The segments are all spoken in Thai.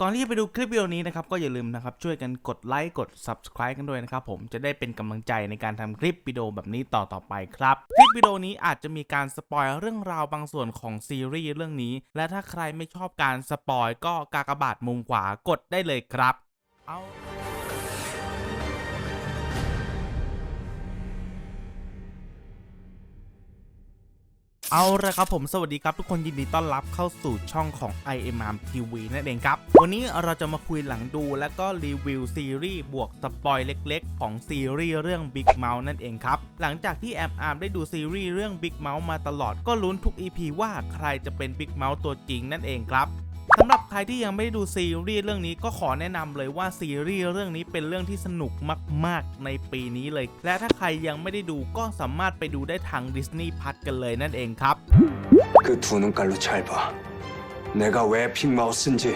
ก่อนที่จะไปดูคลิปวิดีโอนี้นะครับก็อย่าลืมนะครับช่วยกันกดไลค์กด subscribe กันด้วยนะครับผมจะได้เป็นกำลังใจในการทำคลิปวิดีโอแบบนี้ต่อต่อไปครับ คลิปวิดีโอนี้อาจจะมีการสปอยเรื่องราวบางส่วนของซีรีส์เรื่องนี้ และถ้าใครไม่ชอบการสปอยก็กากบาทมุมขวากดได้เลยครับเอา เอาละครับผมสวัสดีครับทุกคนยินดีต้อนรับเข้าสู่ช่องของ i m m TV นั่นเองครับ วันนี้เราจะมาคุยหลังดูและก็รีวิวซีรีส์บวกสปอยเล็กๆ ของซีรีส์เรื่อง Big Mouth นั่นเองครับ หลังจากที่แอมอาร์มได้ดูซีรีส์เรื่อง Big Mouth มาตลอดก็ลุ้นทุก EP ว่าใครจะเป็น Big Mouth ตัวจริงนั่นเองครับสำหรับ ใครที่ยังไม่ได้ดูซีรีส์เรื่องนี้ก็ขอแนะนำเลยว่าซีรีส์เรื่องนี้เป็นเรื่องที่สนุกมากๆ ในปีนี้เลย และถ้าใครยังไม่ได้ดูก็สามารถไปดูได้ทาง Disney Plus กันเลยนั่นเองครับ 그 두 눈깔로 잘 봐. 내가 왜 빅마우스인지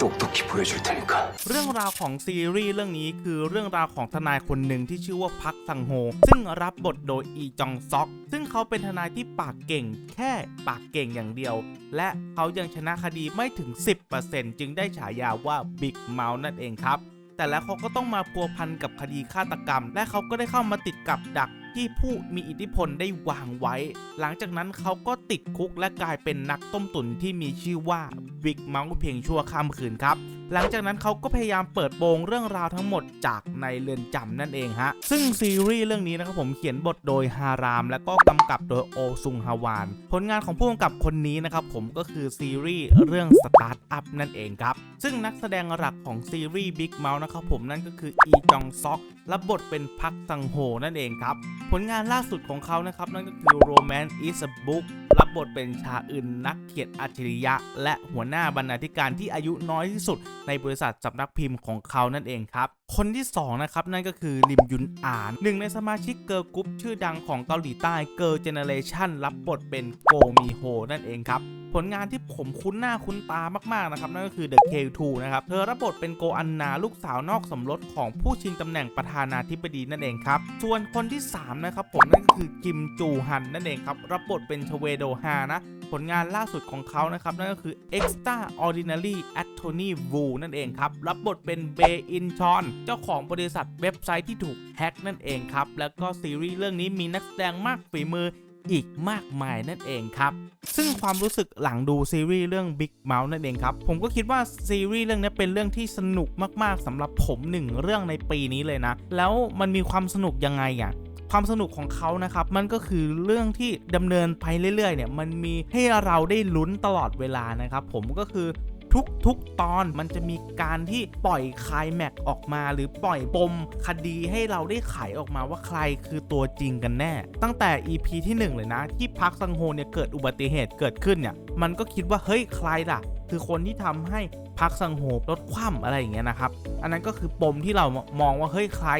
똑똑히 보여줄 테니까. เรื่องราวของซีรีส์เรื่องนี้คือเรื่องราวของทนายคนหนึ่งที่ชื่อว่าพักสังโฮ ซึ่งรับบทโดยอีจองซอก ซึ่งเขาเป็นทนายที่ปากเก่ง แค่ปากเก่งอย่างเดียว และเขายังชนะคดีไม่ถึง 10%จึงได้ฉายาว่าบิ๊กเมาส์นั่นเองครับ แต่แล้วเขาก็ต้องมาพัวพันกับคดีฆาตกรรม และเขาก็ได้เข้ามาติดกับดัก ที่ผู้มีอิทธิพลได้วางไว้ หลังจากนั้นเขาก็ติดคุกและกลายเป็นนักต้มตุ๋นที่มีชื่อว่าบิ๊กเมาส์เพียงชั่วข้ามคืนครับ หลังจากนั้นเขาก็พยายามเปิดโปงเรื่องราวทั้งหมดจากในเรือนจำนั่นเองฮะ ซึ่งซีรีส์เรื่องนี้นะครับผมเขียนบทโดยฮาราม และก็กำกับโดยโอซุงฮาวาน ผลงานของผู้กำกับคนนี้นะครับผมก็คือซีรีส์เรื่องสตาร์ทอัพนั่นเองครับ ซึ่งนักแสดงหลักของซีรีส์ Big Mouth นะครับผมนั่นก็คืออีจองซอกรับบทเป็นพักซังโฮนั่นเองครับ ผลงานล่าสุดของเขานะครับนั่นก็คือ Romance is a Book รับบทเป็นชาอึนนักเขียนอัจฉริยะ และหัวหน้าบรรณาธิการที่อายุน้อยที่สุดในบริษัทสำนักพิมพ์ของเขานั่นเองครับ คนที่ 2 นะครับ นั่นก็คือริมยุนอาน หนึ่งในสมาชิกเกิร์ลกรุ๊ปชื่อดังของเกาหลีใต้เกิร์ลเจเนเรชันรับบทเป็นโกมีโฮนั่นเองครับผลงานที่ผมคุ้นหน้าคุ้นตามาก ๆ นะครับ นั่นก็คือ The K2 นะครับ เธอรับบทเป็นโกอันนาลูกสาวนอกสมรสของผู้ชิงตำแหน่งประธานาธิบดีนั่นเองครับ ส่วนคนที่ 3 นะครับผมนั่นก็คือกิมจูฮันนั่นเองครับ รับบทเป็นชเวโดฮานะ ผลงานล่าสุดของเขานะครับ นั่นก็คือ Extraordinary Attorney Wu นั่นเองครับ รับบทเป็นเบอินชอน เจ้าของบริษัทเว็บไซต์ที่ถูกแฮ็กนั่นเองครับ แล้วก็ซีรีส์เรื่องนี้มีนักแสดงมากฝีมืออีกมากมายนั่นเองครับ ซึ่งความรู้สึกหลังดูซีรีส์เรื่อง Big Mouth นั่นเองครับ ผมก็คิดว่าซีรีส์เรื่องนี้เป็นเรื่องที่สนุกมากๆสำหรับผมหนึ่งเรื่องในปีนี้เลยนะ แล้วมันมีความสนุกยังไงอะ ความสนุกของเขานะครับมันก็คือเรื่องที่ดำเนินไปเรื่อยๆเนี่ยมันมีให้เราได้ลุ้นตลอดเวลานะครับผมก็คือทุกทุกตอนมันจะมีการที่ปล่อยคลายแม็กออกมา หรือปล่อยปมคดีให้เราได้ไขออกมาว่าใครคือตัวจริงกันแน่ ตั้งแต่ EP ที่ 1 เลยนะ ที่พักซังโฮเนี่ยเกิดอุบัติเหตุเกิดขึ้นเนี่ย มันก็คิดว่าเฮ้ยใครล่ะ คือคนที่ทำให้พักซังโฮลดคว่ำอะไรอย่างเงี้ยนะครับ อันนั้นก็คือปมที่เรามองว่าเฮ้ยใคร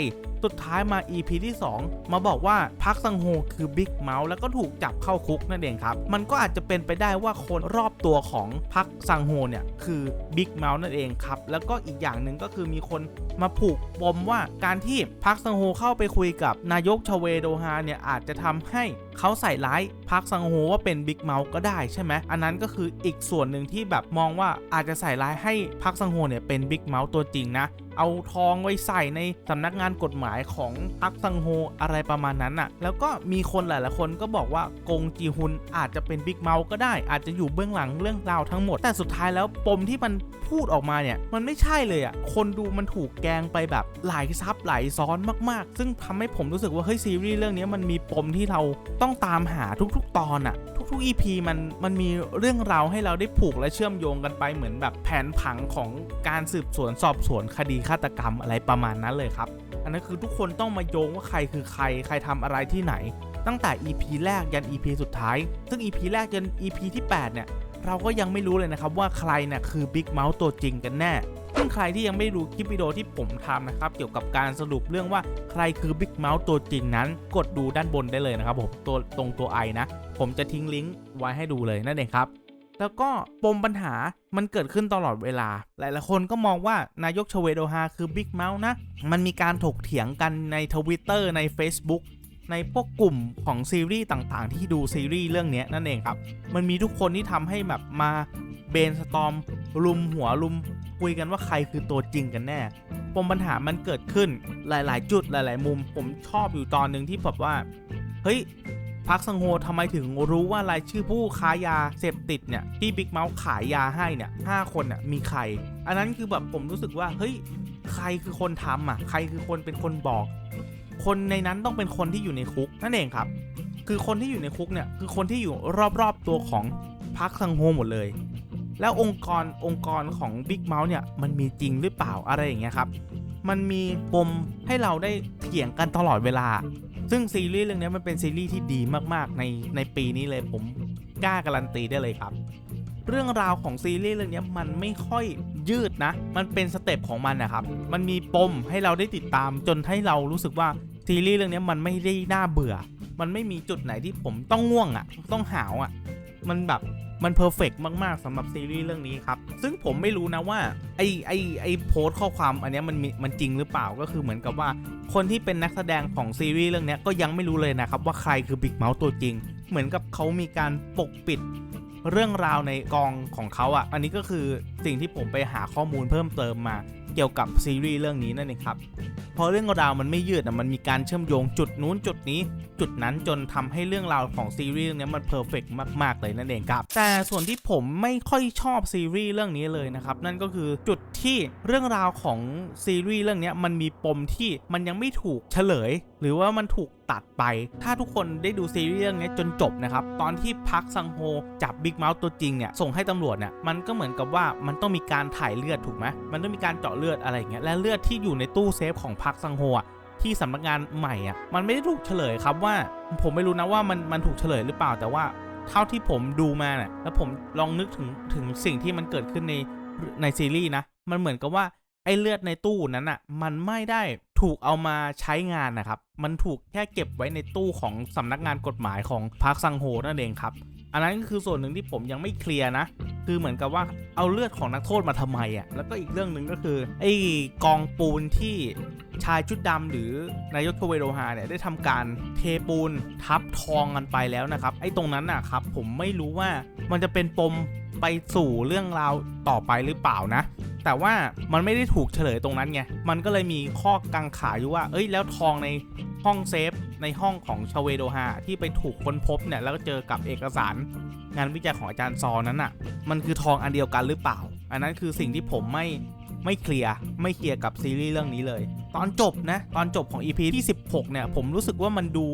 สุดท้ายมา EP ที่ 2 มาบอกว่าพักซังโฮคือบิ๊กเมาส์แล้วก็ถูกจับเข้าคุกนั่นเองครับ มันก็อาจจะเป็นไปได้ว่าคนรอบตัวของพักซังโฮเนี่ยคือบิ๊กเมาส์นั่นเองครับ แล้วก็อีกอย่างหนึ่งก็คือมีคนมาผูกปมว่าการที่พักซังโฮเข้าไปคุยกับนายกชเวโดฮาเนี่ยอาจจะทำให้เขาใส่ร้ายพักซังโฮว่าเป็นบิ๊กเมาส์ก็ได้ใช่ไหมอันนั้นก็คืออีกส่วนหนึ่งที่แบบมองว่าอาจจะใส่ร้ายให้พักซังโฮเนี่ยเป็นบิ๊กเมาส์ตัวจริงนะเอาทองไว้ใส่ในสำนักงานกฎหมายของพักซังโฮอะไรประมาณนั้นอะ่ะ แล้วก็มีคนหลายๆคนก็บอกว่ากงจีฮุนอาจจะเป็นบิ๊กเมาส์ก็ได้ อาจจะอยู่เบื้องหลังเรื่องราวทั้งหมด แต่สุดท้ายแล้วปมที่มันพูดออกมาเนี่ย มันไม่ใช่เลยอะ่ะ คนดูมันถูกแกงไปแบบหลายซับหลายซ้อนมาก ๆ ซึ่งทำให้ผมรู้สึกว่าเฮ้ยซีรีส์เรื่องนี้มันมีปมที่เราต้องตามหาทุกๆ ตอนอะ่ะทุกๆ EP มันมันมีเรื่องราวให้เราได้ผูกและเชื่อมโยงกันไปเหมือนแบบแผนผังของการสืบสวนสอบสวนคดีฆาตกรรมอะไรประมาณนั้นเลยครับ อันนั้นคือทุกคนต้องมาโยงว่าใครคือใคร ใครทำอะไรที่ไหน ตั้งแต่ EP แรกยัน EP สุดท้าย ซึ่ง EP แรกยัน EP ที่ 8 เนี่ย เราก็ยังไม่รู้เลยนะครับว่าใครเนี่ยคือ Big Mouth ตัวจริงกันแน่ซึ่งใครที่ยังไม่ดูคลิปวิดีโอที่ผมทำนะครับ เกี่ยวกับการสรุปเรื่องว่าใครคือ Big Mouth ตัวจริงนั้น กดดูด้านบนได้เลยนะครับผมตัวตรงตัวไอนะ ผมจะทิ้งลิงก์ไว้ให้ดูเลยนั่นเองครับ แล้วก็ปมปัญหามันเกิดขึ้นตลอดเวลา หลายๆคนก็มองว่านายกชเวโดฮาคือบิ๊กเมาส์นะ มันมีการถกเถียงกันในทวิตเตอร์ใน Facebook ในพวกกลุ่มของซีรีส์ต่างๆ ที่ดูซีรีส์เรื่องนี้นั่นเองครับ มันมีทุกคนที่ทำให้แบบมาเบนสตอมลุมหัวลุมคุยกันว่าใครคือตัวจริงกันแน่ ปมปัญหามันเกิดขึ้นหลาย ๆ จุดหลาย ๆ มุม ผมชอบอยู่ตอนหนึ่งที่แบบว่า เฮ้ย พักสังโฮทำไมถึงรู้ว่ารายชื่อผู้ค้ายาเสพติดเนี่ยที่บิ๊กเมาส์ขายยาให้เนี่ยห้าคนน่ะมีใคร อันนั้นคือแบบผมรู้สึกว่าเฮ้ยใครคือคนทำอะใครคือคนเป็นคนบอก คนในนั้นต้องเป็นคนที่อยู่ในคุกนั่นเองครับ คือคนที่อยู่ในคุกเนี่ยคือคนที่อยู่รอบๆตัวของพักสังโฮหมดเลย แล้วองค์กรองค์กรของ Big Mouth เนี่ยมันมีจริงหรือเปล่าอะไรอย่างเงี้ยครับมันมีปมให้เราได้เถียงกันตลอดเวลา ซึ่งซีรีส์เรื่องนี้มันเป็นซีรีส์ที่ดีมากๆในในปีนี้เลยผมกล้าการันตีได้เลยครับ เรื่องราวของซีรีส์เรื่องนี้มันไม่ค่อยยืดนะ มันเป็นสเต็ปของมันนะครับ มันมีปมให้เราได้ติดตามจนให้เรารู้สึกว่าซีรีส์เรื่องนี้มันไม่ได้น่าเบื่อ มันไม่มีจุดไหนที่ผมต้องง่วงอะ่ะ ต้องหาวอะ่ะ มันแบบ มันเพอร์เฟกมาก ๆสำหรับซีรีส์เรื่องนี้ครับ ซึ่งผมไม่รู้นะว่าไอไอไอโพสต์ข้อความอันนี้มันมันจริงหรือเปล่าก็คือเหมือนกับว่า คนที่เป็นนักแสดงของซีรีส์เรื่องนี้ก็ยังไม่รู้เลยนะครับว่าใครคือบิ๊กเมาส์ตัวจริง เหมือนกับเขามีการปกปิดเรื่องราวในกองของเขาอะ อันนี้ก็คือสิ่งที่ผมไปหาข้อมูลเพิ่มเติมมา เกี่ยวกับซีรีส์เรื่องนี้นั่นเองครับ พอเรื่องราวมันไม่ยืดอะมันมีการเชื่อมโยงจุดนู้นจุดนี้ จุดนั้นจนทำให้เรื่องราวของซีรีส์เรื่องนี้มันเพอร์เฟกมาก ๆ เลยนั่นเองครับ แต่ส่วนที่ผมไม่ค่อยชอบซีรีส์เรื่องนี้เลยนะครับ นั่นก็คือจุดที่เรื่องราวของซีรีส์เรื่องนี้มันมีปมที่มันยังไม่ถูกเฉลย หรือว่ามันถูกตัดไป ถ้าทุกคนได้ดูซีรีส์เรื่องนี้จนจบนะครับ ตอนที่พักซังโฮจับบิ๊กเมาส์ตัวจริงเนี่ย ส่งให้ตำรวจเนี่ย มันก็เหมือนกับว่ามันต้องมีการถ่ายเลือดถูกไหมมันต้องมีการเจาะเลือดอะไรอย่างเงี้ย และเลือดที่อยู่ในตู้เซฟของพักซังโฮอะที่สำนักงานใหม่อะ มันไม่ได้ถูกเฉลยครับว่า ผมไม่รู้นะว่ามันมันถูกเฉลยหรือเปล่า แต่ว่าเท่าที่ผมดูมาเนี่ยแล้วผมลองนึกถึงถึงสิ่งที่มันเกิดขึ้นในในซีรีส์นะ มันเหมือนกับว่าไอ้เลือดในตู้นั้นอะ มันไม่ได้ถูกเอามาใช้งานนะครับ มันถูกแค่เก็บไว้ในตู้ของสำนักงานกฎหมายของพาร์คซังโฮนั่นเองครับ อันนั้นก็คือส่วนหนึ่งที่ผมยังไม่เคลียร์นะ คือเหมือนกับว่าเอาเลือดของนักโทษมาทำไมอะ แล้วก็อีกเรื่องหนึ่งก็คือไอ้กองปูนที่ชายชุดดำหรือนายกโทเวโดฮาเนี่ยได้ทำการเทปูนทับทองกันไปแล้วนะครับ ไอ้ตรงนั้นน่ะครับผมไม่รู้ว่ามันจะเป็นปมไปสู่เรื่องราวต่อไปหรือเปล่านะ แต่ว่ามันไม่ได้ถูกเฉลยตรงนั้นไง มันก็เลยมีข้อกังขาอยู่ว่า เอ้ยแล้วทองใน ห้องเซฟในห้องของชาเวโดฮาที่ไปถูกค้นพบเนี่ยแล้วก็เจอกับเอกสารงานวิจัยของอาจารย์ซอนั้นอะมันคือทองอันเดียวกันหรือเปล่า อันนั้นคือสิ่งที่ผมไม่ ไม่เคลียร์ไม่เคลียร์กับซีรีส์เรื่องนี้เลย ตอนจบนะตอนจบของ EP ที่ 16 เนี่ย ผมรู้สึกว่ามันดู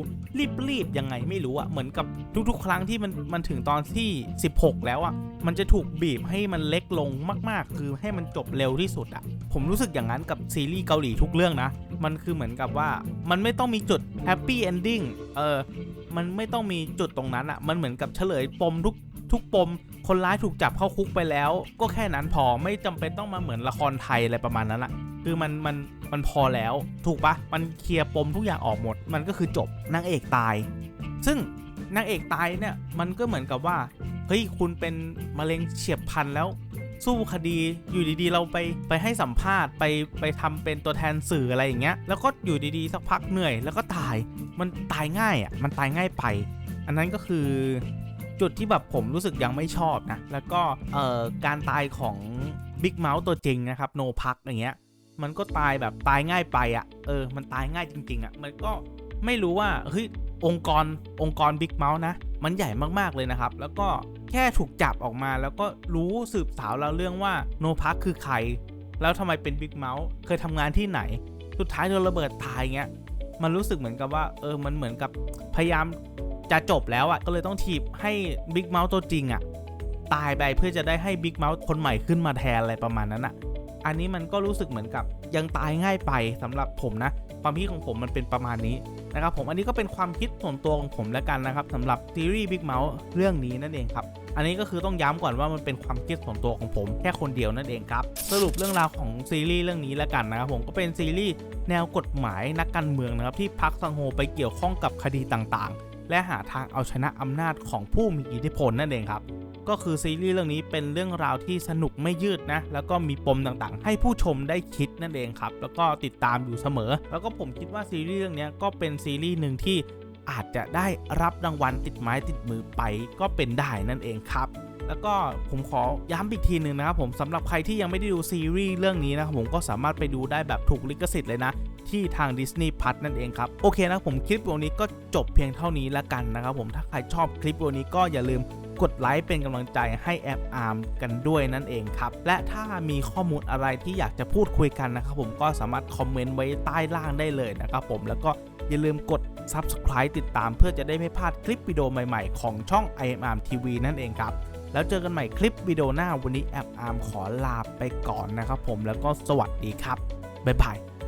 รีบๆยังไงไม่รู้อะเหมือนกับทุกๆ ครั้งที่มันมันถึงตอนที่ 16 แล้วอะมันจะถูกบีบให้มันเล็กลงมากๆ คือให้มันจบเร็วที่สุดอะผมรู้สึกอย่างนั้นกับซีรีส์เกาหลีทุกเรื่องนะ มันคือเหมือนกับว่ามันไม่ต้องมีจุดแฮปปี้เอนดิ้งเออมันไม่ต้องมีจุดตรงนั้นอะ่ะมันเหมือนกับเฉลยปมทุกทุกปม คนร้ายถูกจับเข้าคุกไปแล้ว ก็แค่นั้นพอไม่จำเป็นต้องมาเหมือนละครไทยอะไรประมาณนั้นอะ่ะคือมันมันมันพอแล้วถูกปะมันเคลียร์ปมทุกอย่างออกหมด มันก็คือจบนางเอกตาย ซึ่งนางเอกตายเนี่ยมันก็เหมือนกับว่าเฮ้ยคุณเป็นมะเร็งเฉียบพลันแล้วสู้คดีอยู่ดีๆ เราไปไปให้สัมภาษณ์ไปไปทำเป็นตัวแทนสื่ออะไรอย่างเงี้ย แล้วก็อยู่ดีๆ สักพักเหนื่อยแล้วก็ตาย มันตายง่ายอะมันตายง่ายไป อันนั้นก็คือ จุดที่แบบผมรู้สึกยังไม่ชอบนะ แล้วก็เอ่อการตายของบิ๊กเมาส์ตัวจริงนะครับโนพักอย่างเงี้ยมันก็ตายแบบตายง่ายไปอะเออ มันตายง่ายจริง ๆอะมันก็ไม่รู้ว่าเฮ้ยองค์กรองค์กรบิ๊กเมาส์นะ มันใหญ่มากๆเลยนะครับ แล้วก็แค่ถูกจับออกมา แล้วก็รู้สืบสาวแล้วเรื่องว่าโนพักคือใคร แล้วทำไมเป็นบิ๊กเมาส์เคยทำงานที่ไหน สุดท้ายโดนระเบิดตายเงี้ยมันรู้สึกเหมือนกับว่า เออมันเหมือนกับพยายาม จะจบแล้วอะก็เลยต้องถีบให้บิ๊กเมาส์ตัวจริงอะตายไปเพื่อจะได้ให้บิ๊กเมาส์คนใหม่ขึ้นมาแทนอะไรประมาณนั้นอะอันนี้มันก็รู้สึกเหมือนกับยังตายง่ายไปสำหรับผมนะ ความคิดของผมมันเป็นประมาณนี้นะครับผมอันนี้ก็เป็นความคิดส่วนตัวของผมแล้วกันนะครับสำหรับซีรีส์บิ๊กเมาส์เรื่องนี้นั่นเองครับอันนี้ก็คือต้องย้ำก่อนว่ามันเป็นความคิดส่วนตัวของผมแค่คนเดียวนั่นเองครับ สรุปเรื่องราวของซีรีส์เรื่องนี้แล้วกันนะครับผมก็เป็นซีรีส์แนวกฎหมายนักการเมืองนะครับที่พักซังโฮไปเกี่ยวข้องกับคดีต่างๆ และหาทางเอาชนะอำนาจของผู้มีอิทธิพลนั่นเองครับก็คือซีรีส์เรื่องนี้เป็นเรื่องราวที่สนุกไม่ยืดนะ แล้วก็มีปมต่างๆ ให้ผู้ชมได้คิดนั่นเองครับ แล้วก็ติดตามอยู่เสมอ แล้วก็ผมคิดว่าซีรีส์เรื่องนี้ก็เป็นซีรีส์หนึ่งที่ อาจจะได้รับรางวัลติดไม้ติดมือไปก็เป็นได้นั่นเองครับแล้วก็ผมขอย้ำอีกทีหนึ่งนะครับผมสำหรับใครที่ยังไม่ได้ดูซีรีส์เรื่องนี้นะครับผมก็สามารถไปดูได้แบบถูกลิขสิทธิ์เลยนะ ที่ทาง Disney p l u s นั่นเองครับ โอเคนะผมคลิปวิดีโอนี้ก็จบเพียงเท่านี้แล้วกันนะครับผมถ้าใครชอบคลิปวิดีโอนี้ก็อย่าลืมกดไลค์เป็นกำลังใจให้แอปอาร์มกันด้วยนั่นเองครับ และถ้ามีข้อมูลอะไรที่อยากจะพูดคุยกันนะครับผมก็สามารถคอมเมนต์ไว้ใต้ล่างได้เลยนะครับผมแล้วก็ อย่าลืมกด Subscribe ติดตามเพื่อจะได้ไม่พลาดคลิปวิดีโอใหม่ๆ ของช่อง i m r TV นั่นเองครับ แล้วเจอกันใหม่คลิปวิดีโอหน้าวันนี้แอบอาร์มขอลาไปก่อนนะครับผมแล้วก็สวัสดีครับบ๊ายบาย